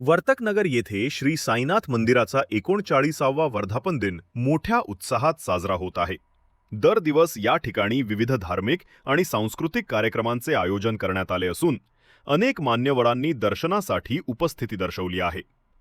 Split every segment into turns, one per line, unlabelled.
वर्तकनगर येथे श्री साईनाथ मंदिराचा एकोणचाळीसावा वर्धापन दिन मोठ्या उत्साहात साजरा होत आहे. दर दिवस या ठिकाणी विविध धार्मिक आणि सांस्कृतिक कार्यक्रमांचे आयोजन करण्यात आले असून अनेक मान्यवरांनी दर्शनासाठी उपस्थिती दर्शवली आहे.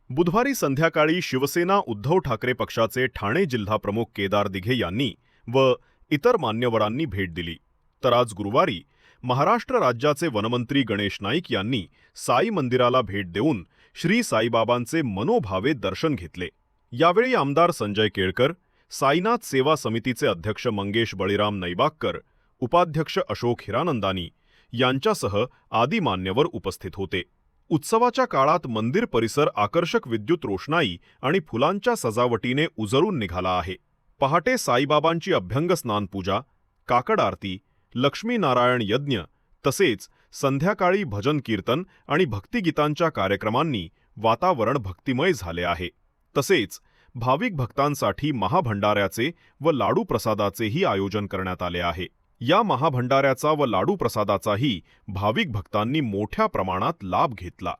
बुधवारी संध्याकाळी शिवसेना उद्धव ठाकरे पक्षाचे ठाणे जिल्हाप्रमुख केदार दिघे यांनी व इतर मान्यवरांनी भेट दिली. तर आज गुरुवारी महाराष्ट्र राज्याचे वनमंत्री गणेश नाईक यांनी साई मंदिराला भेट देऊन श्री साईबाबांचे मनोभावे दर्शन घेतले. यावेळी आमदार संजय केळकर साईनाथ सेवा समितीचे अध्यक्ष मंगेश बळीराम नैबागकर उपाध्यक्ष अशोक हिरानंदानी यांच्यासह आदी मान्यवर उपस्थित होते. उत्सवाच्या काळात मंदिर परिसर आकर्षक विद्युत रोषणाई आणि फुलांच्या सजावटीने उजळून निघाला आहे. पहाटे साईबाबांची अभ्यंग स्नान पूजा काकड आरती लक्ष्मीनारायण यज्ञ तसेच संध्याकाळी भजन कीर्तन आणि भक्तिगीतांच्या कार्यक्रमांनी वातावरण भक्तिमय झाले आहे. तसेच भाविक भक्तांसाठी महाभंडाऱ्याचे व लाडू प्रसादाचेही आयोजन करण्यात आले आहे. या महाभंडाऱ्याचा व लाडू प्रसादाचाही भाविक भक्तांनी मोठ्या प्रमाणात लाभ घेतला.